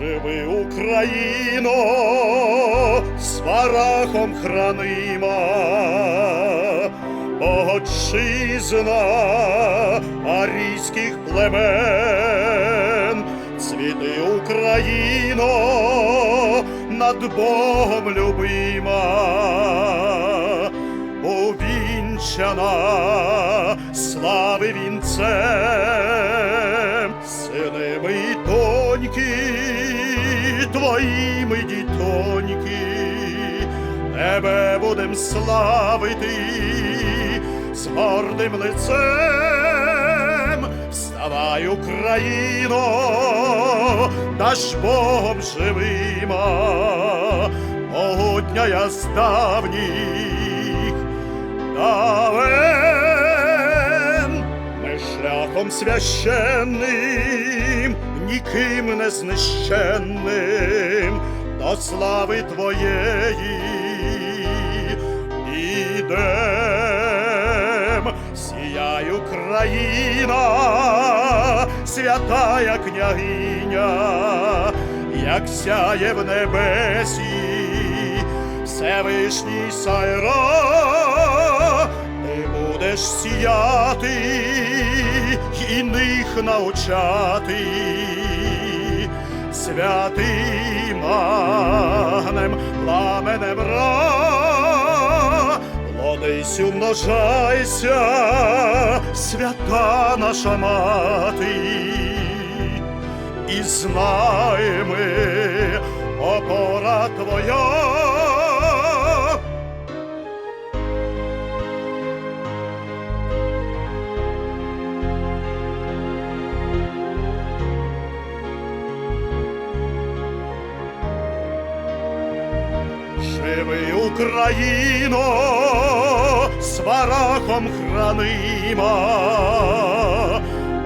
Живи Україно, сварахом хранима, Отчизна арійських племен, цвіти Україно, над Богом любима, увінчана слави вінцем, твої ми дітоньки, тебе будем славити з гордим лицем. Вставай, Україно, наш Богом живима, могутня я з давніх давен. Ми шляхом священним, ніким не знищенним, до слави Твоєї ідем. Сіяй Україна, святая княгиня, як сяє в небесі Всевишній Сайра, ти будеш сіяти і них навчати святим агнем, пламенем ра. Плодись, умножайся, свята наша мати, і знай ми, опора твоя. Живи Україно, сварахом хранима,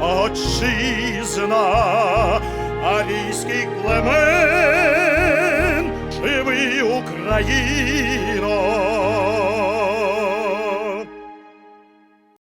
отчизна арійських племен, живи Україно,